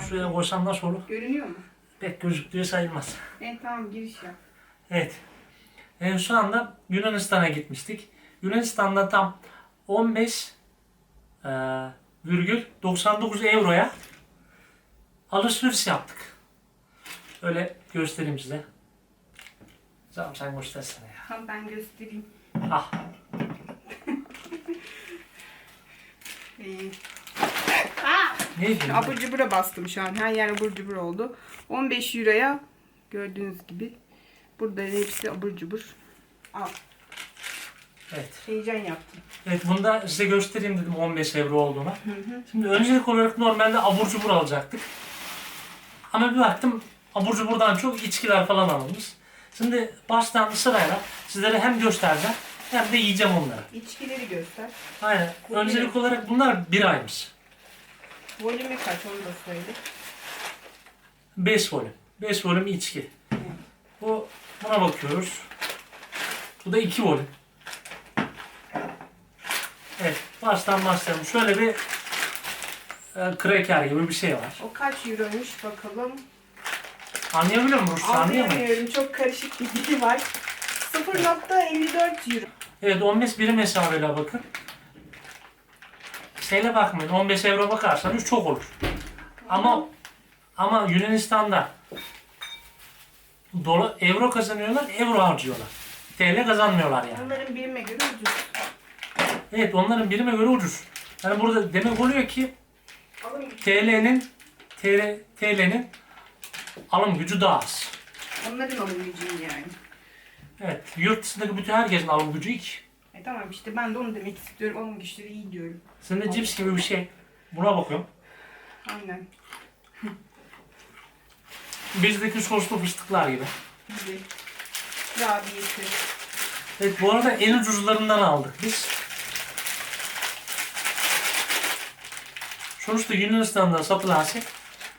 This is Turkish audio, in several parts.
Şuraya koysam nasıl olur? Görünüyor mu? Pek gözüktüğü sayılmaz. Evet tamam giriş yap. Evet. E, şu anda Yunanistan'a gitmiştik. Yunanistan'da tam 15 e, virgül 99 euroya alışveriş yaptık. Öyle göstereyim size. Tamam sen göstersene ya. Tamam ben göstereyim. Ah Aa! Neydi? Abur cubura bastım şu an. Her yer abur cubur oldu. 15 euroya gördüğünüz gibi. Burada hepsi abur cubur. Al. Evet. Heyecan yaptım. Evet bunu da size göstereyim dedim 15 euro olduğunu. Şimdi öncelik olarak normalde abur cubur alacaktık. Ama bir baktım abur cuburdan çok içkiler falan alınmış. Şimdi baştan sırayla sizlere hem göstereceğim hem de yiyeceğim onları. İçkileri göster. Aynen. Öncelik olarak bunlar bir aymış. Volümü kaç onu da söyle. 5 volüm. 5 volüm içki. Bu buna bakıyoruz. Bu da 2 volüm. Evet, baştan başlayalım. Şöyle bir e, kraker gibi bir şey var. O kaç euroymuş bakalım. Anlayabiliyor musun? Rusça? Anlayamıyorum. Çok karışık bir dili var. 0.54 euro. Evet 15 birim hesabıyla bakın. Şeyle bakmayın 15 euro bakarsanız çok olur. Ama ama Yunanistan'da dola, euro kazanıyorlar, euro harcıyorlar. TL kazanmıyorlar yani. Onların birime göre ucuz. Evet onların birime göre ucuz. Yani burada demek oluyor ki. TL'nin TL, TL'nin alım gücü daha az. Onların alım gücü yani. Evet yurt dışındaki bütün herkesin alım gücü 2. E tamam işte ben de onu demek istiyorum. Alım güçleri iyi diyorum. Şimdi cips gibi bir şey. Buna bakıyorum. Aynen. Bizdeki soslu fıstıklar gibi. Gibi. Rabiyeti. Evet bu arada en ucuzlarından aldık biz. Sonuçta Yunanistan'da satılan şey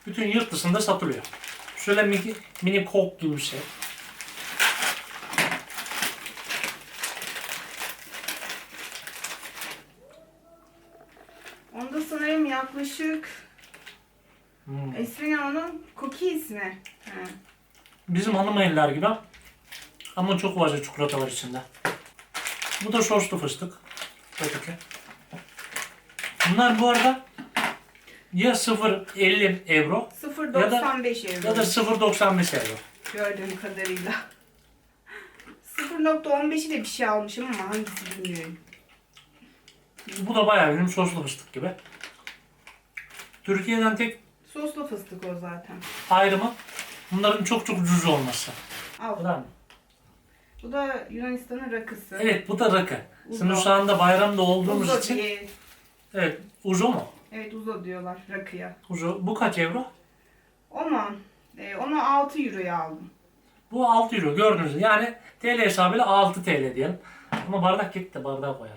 bütün yurt dışında satılıyor. Şöyle mini, mini kok gibi bir şey. Onda sanırım yaklaşık Hmm. ismi ne onun? Cookie ismi. He. Bizim hanım eller gibi ama çok fazla çikolata var içinde. Bu da soslu fıstık. Öteki. Bunlar bu arada ya 0.50 euro 0.95 euro. ya da 0.95 euro. Gördüğüm kadarıyla. 0.15'i de bir şey almışım ama hangisi bilmiyorum. Bu da bayağı benim soslu fıstık gibi. Türkiye'den tek Soslu fıstık o zaten. ayrımı bunların çok çok ucuz olması. Al. Bu da mı? Bu da Yunanistan'ın rakısı. Evet bu da rakı. Şimdi Uzo. şu anda bayramda olduğumuz Uzo için diye. evet uzo mu? Evet uzo diyorlar rakıya. Uzo. Bu kaç euro? Ama e, onu 6 euroya aldım. Bu 6 euro gördünüz mü? Yani TL hesabıyla 6 TL diyelim. Ama bardak gitti bardağa koyalım ya.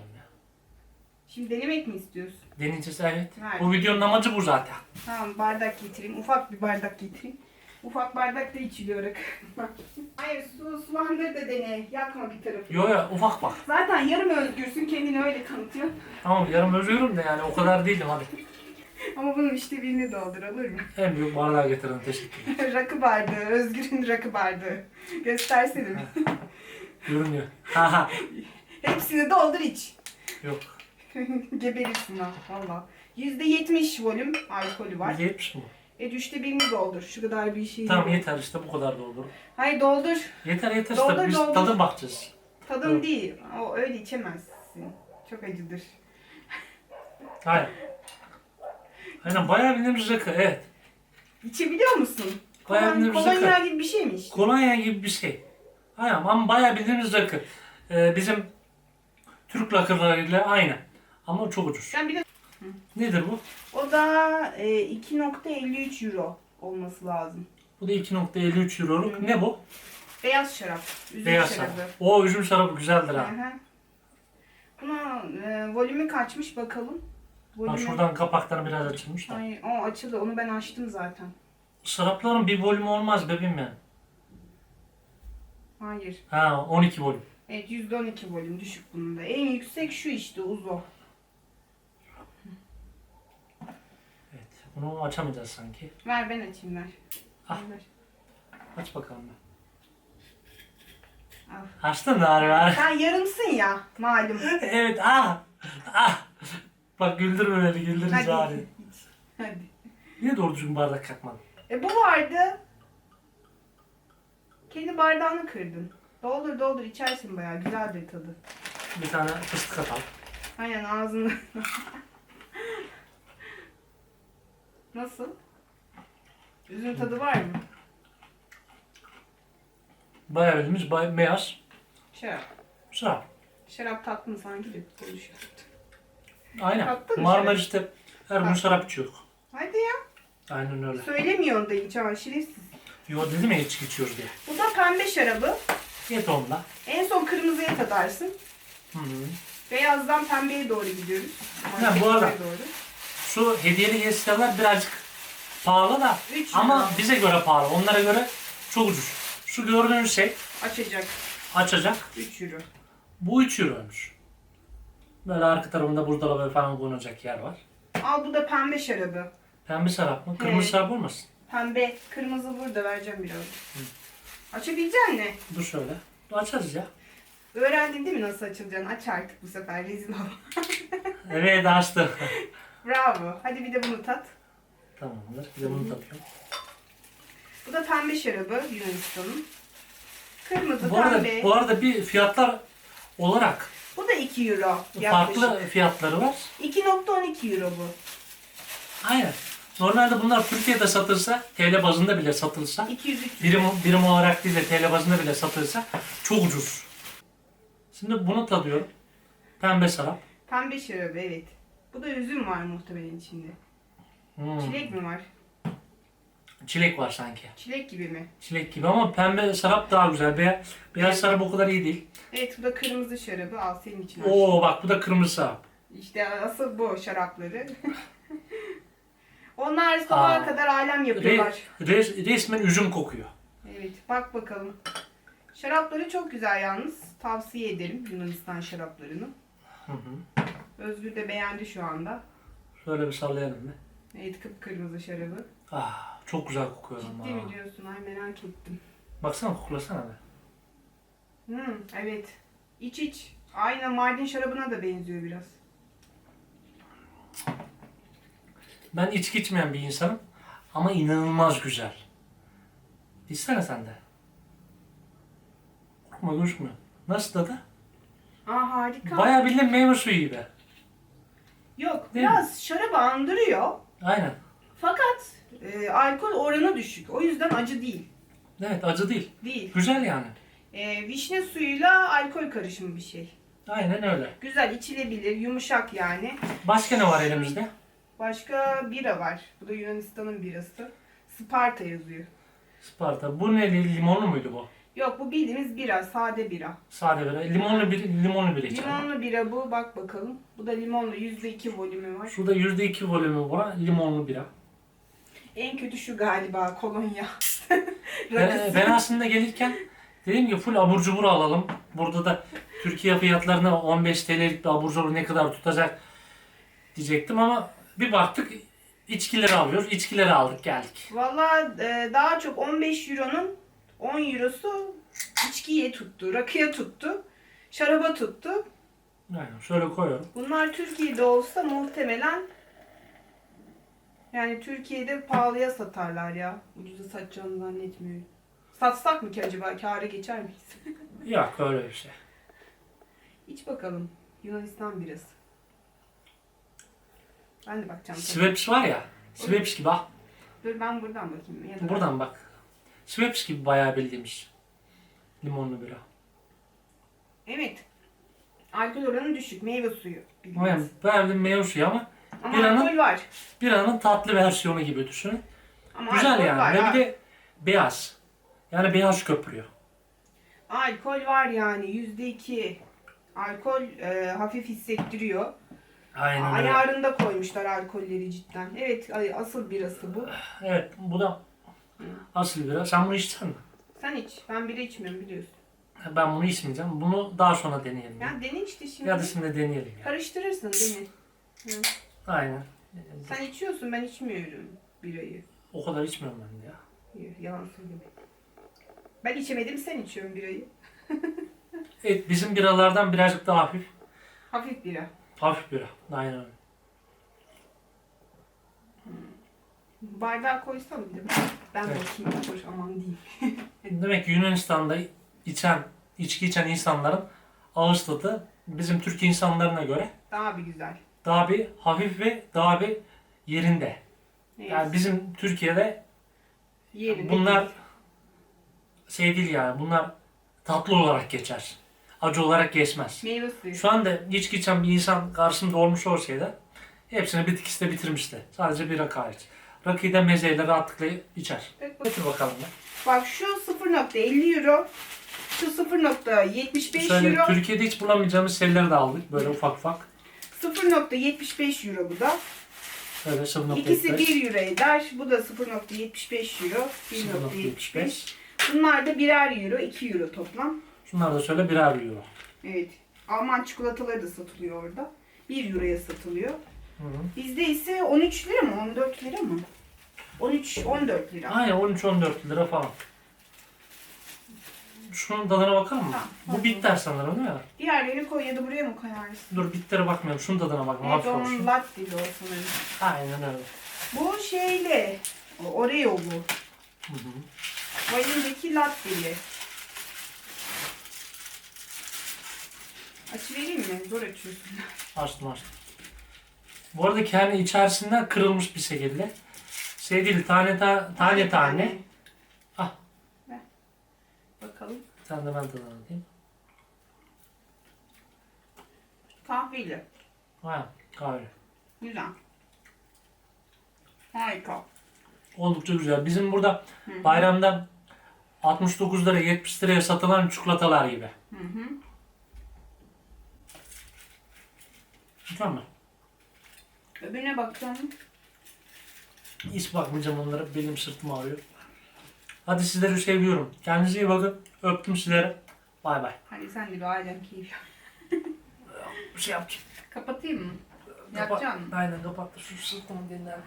Şimdi denemek mi istiyorsun? Deneyeceğiz evet. Ver. Bu videonun amacı bu zaten. Tamam bardak getireyim. Ufak bir bardak getireyim. Ufak bardakta içiliyor rakı. Hayır su, sulandır da dene. Yakma bir tarafı. Yo yo ufak bak. Zaten yarım özgürsün kendini öyle tanıtıyorsun. Tamam yarım özgürüm de yani o kadar değilim hadi. Ama bunun işte birini doldur olur mu? En büyük bardağı getirin teşekkür ederim. rakı bardağı. Özgür'ün rakı bardağı. Göstersene mi? Görünüyor. Hepsini doldur iç. Yok. Geberirsin ha valla. %70 volüm alkolü var. 70 mi? E düşte birini doldur. Şu kadar bir şey. Tamam yok. yeter işte bu kadar doldur. Hayır doldur. Yeter yeter Doldur, işte biz doldur. tadı bakacağız. Tadım Yok. değil. O öyle içemezsin. Çok acıdır. Hayır. Aynen bayağı bildiğimiz rakı evet. İçebiliyor musun? Bayağı Kolon- bildiğimiz Kolonya rakı. gibi bir şey mi işte? Kolonya gibi bir şey. Aynen ama bayağı bildiğimiz rakı. Ee, bizim Türk rakılarıyla aynı. Ama çok ucuz. Ben bir de Nedir bu? o da e, 2.53 euro olması lazım. Bu da 2.53 euroluk. Ne bu? Beyaz şarap. Üzüm Beyaz şarabı. şarap. O üzüm şarabı güzeldir ha. hı. Buna e, volümü kaçmış bakalım. Ha, Volümü... şuradan kapakları biraz açılmış da. Hayır, o açıldı. Onu ben açtım zaten. Şarapların bir volümü olmaz bebeğim benim. Hayır. Ha 12 volüm. Evet %12 volüm düşük bunun da. En yüksek şu işte uzo. Bunu açamayacağız sanki. Ver ben açayım ver. Ah. Ver. Aç bakalım bir. Al. Açtın da var. Sen yarımsın ya malum. evet ah. Ah. Bak güldürme beni güldürünce Hadi. Hadi. Niye doğru düzgün bardak kalkmadın? E bu vardı. Kendi bardağını kırdın. Doldur doldur içersin bayağı güzeldir tadı. Bir tane fıstık atalım. Aynen ağzını. Nasıl? Üzüm tadı var mı? Bayağı bildiğimiz bay- beyaz. Şarap. Şarap. Şarap tatlı mı sanki de konuşuyor. Aynen. Marmaris'te her gün şarap içiyor. Hadi ya. Aynen öyle. Söylemiyorsun da hiç ama şerefsiz. Yo dedim ya içki içiyoruz diye. Bu da pembe şarabı. Yet onunla. En son kırmızıya tadarsın. Hı hı. Beyazdan pembeye doğru gidiyoruz. Ha, bu arada- doğru. Şu hediyeli yesikalar birazcık pahalı da Üç ama euro. bize göre pahalı. Onlara göre çok ucuz. Şu gördüğünüz şey Açacak. açacak. 3 euro. Bu 3 euroymuş. Böyle arka tarafında buzdolabı falan konulacak yer var. Al bu da pembe şarabı. Pembe şarap mı? Kırmızı He. şarap olmasın? Pembe. Kırmızı burada vereceğim biraz. Açabilecek misin? Dur şöyle. Dur açarız ya. Öğrendin değil mi nasıl açılacağını? Aç artık bu sefer rezil ol. Evet açtı. Bravo. Hadi bir de bunu tat. Tamamdır. Bir de bunu tatıyorum. Bu da pembe şarabı Yunanistan'ın. Kırmızı, Bu arada, pembe. bu arada bir fiyatlar olarak Bu da 2 euro yaklaşık. farklı fiyatları var. 2.12 euro bu. Aynen. Normalde bunlar Türkiye'de satılsa, TL bazında bile satılsa, 200 birim, birim olarak değil de TL bazında bile satılsa çok ucuz. Şimdi bunu tadıyorum. Pembe şarap. Pembe şarabı evet. Bu da üzüm var muhtemelen içinde. Hmm. Çilek mi var? Çilek var sanki. Çilek gibi mi? Çilek gibi ama pembe şarap daha güzel. Beyaz, beyaz şarap o kadar iyi değil. Evet bu da kırmızı şarabı. Al senin için. Oo bak bu da kırmızı şarap. İşte asıl bu şarapları. Onlar sabaha kadar alem Re, yapıyorlar. res- resmen üzüm kokuyor. Evet bak bakalım. Şarapları çok güzel yalnız. Tavsiye ederim Yunanistan şaraplarını. Hı hı. Özgür de beğendi şu anda. Şöyle bir sallayalım bir. Evet kıpkırmızı şarabı. Ah, çok güzel kokuyor ama. Ciddi mi diyorsun? Ay merak ettim. Baksana koklasana be. Hmm, evet. İç iç. Aynı Mardin şarabına da benziyor biraz. Ben içki içmeyen bir insanım ama inanılmaz güzel. İçsene sen de. Korkma gözükmüyor. Nasıl tadı? Aa harika. Bayağı bildiğin meyve suyu gibi. Biraz şarabı andırıyor. Aynen. Fakat e, alkol oranı düşük. O yüzden acı değil. Evet acı değil. Değil. Güzel yani. E, vişne suyuyla alkol karışımı bir şey. Aynen öyle. Güzel içilebilir, yumuşak yani. Başka ne var elimizde? Başka bira var. Bu da Yunanistan'ın birası. Sparta yazıyor. Sparta. Bu ne? Limonlu muydu bu? Yok bu bildiğimiz bira, sade bira. Sade bira. Limonlu bir limonlu bir içelim. Limonlu bira bu, bak bakalım. Bu da limonlu, %2 volümü var. Şurada %2 volümü var. Limonlu bira. En kötü şu galiba, kolonya. Ben, ben aslında gelirken dedim ki full abur cubur alalım. Burada da Türkiye fiyatlarına 15 TL'lik bir abur cubur ne kadar tutacak diyecektim ama bir baktık içkileri alıyoruz. İçkileri aldık geldik. Valla e, daha çok 15 euronun 10 eurosu içkiye tuttu, rakıya tuttu, şaraba tuttu. Aynen şöyle koyuyorum. Bunlar Türkiye'de olsa muhtemelen yani Türkiye'de pahalıya satarlar ya. Ucuza satacağını zannetmiyorum. Satsak mı ki acaba? Kâra geçer miyiz? Yok öyle bir şey. İç bakalım. Yunanistan birası. Ben de bakacağım. Schweppes var ya. Schweppes gibi ah. Dur ben buradan bakayım. Ya da Buradan bak. Schweppes gibi bayağı bildiğimiz. Limonlu bira. Evet. Alkol oranı düşük. Meyve suyu. Aynen bayağı bildiğin meyve suyu ama Ama bir alkol anın- var. biranın tatlı versiyonu gibi düşünün. Ama Güzel alkol yani. var. Ve ha. bir de beyaz. Yani beyaz köpürüyor. Alkol var yani. Yüzde iki. Alkol e, hafif hissettiriyor. Aynen öyle. Ayarında koymuşlar alkolleri cidden. Evet ay- asıl birası bu. Evet bu da asıl bira. Sen bunu içsen mi? Sen iç. Ben biri içmiyorum biliyorsun. Ben bunu içmeyeceğim. Bunu daha sonra deneyelim. Ya, dene işte şimdi. ya da şimdi deneyelim ya. Karıştırırsın dene. Hı. Aynen. Sen içiyorsun ben içmiyorum birayı. O kadar içmiyorum ben de ya. Yalan söyleme. Ben içemedim sen içiyorsun birayı. Evet bizim biralardan birazcık daha hafif. Hafif bira. Hafif bira. Aynen öyle. Bardağa koysam bir de ben, ben Evet. bakayım. Hoş aman diyeyim. Demek ki Yunanistan'da içen, içki içen insanların ağız tadı bizim Türk insanlarına göre Daha bir güzel. daha bir hafif ve daha bir yerinde. Neyse. Yani bizim Türkiye'de Yerinde bunlar değil. şey değil yani bunlar tatlı olarak geçer. Acı olarak geçmez. Meyve suyu. Şu anda içki içen bir insan karşımda olmuş olsaydı hepsini bir tikiste bitirmişti. Sadece bir rakı hariç. Rakıyı da mezeyle rahatlıkla içer. Evet, Getir bakalım. ya. Bak şu 0.50 euro. Şu 0.75 Şöyle euro. Türkiye'de hiç bulamayacağımız şeyleri de aldık böyle ufak ufak. 0.75 euro bu da. Böyle 0.75. İkisi 1 euro eder. Bu da 0.75 euro. 1.75. Bunlar da birer euro. 2 euro toplam. Şunlar da şöyle birer euro. Evet. Alman çikolataları da satılıyor orada. 1 euroya satılıyor. Bizde ise 13 lira mı? 14 lira mı? 13 14 lira. Aynen 13-14 lira falan. Şunun tadına bakalım mı? Tamam, Bu bakalım. bitter sanırım değil mi? Diğerlerini koy ya da buraya mı koyarsın? Dur bittere bakmıyorum. Şunun tadına bakma. Evet Hafif onun olsun. latte'li o sanırım. Aynen öyle. Bu şeyle. o Oreo bu. Hı hı. Vanildeki latte'li. Açıvereyim mi? Zor açıyorsun. Açtım açtım. Bu arada kendi içerisinden kırılmış bir şekilde. Şey değil tane ta, tane tane. Ah. Ver. Bakalım. Sen de ben tadına bakayım. Kahveli. Ha, kahve. Güzel. Harika. Oldukça güzel. Bizim burada Hı hı. bayramda 69 lira 70 liraya satılan çikolatalar gibi. Hı hı. Mükemmel. Öbürüne bakalım. Hiç bakmayacağım onlara. Belim sırtım ağrıyor. Hadi sizleri seviyorum. Kendinize iyi bakın. Öptüm sizleri. Bay bay. Hadi sen de bir alem keyif yap. Bir şey yapacağım. Kapatayım mı? Kapat. Yapacaksın mı? Aynen kapat. Şu sırtımı dinlendir.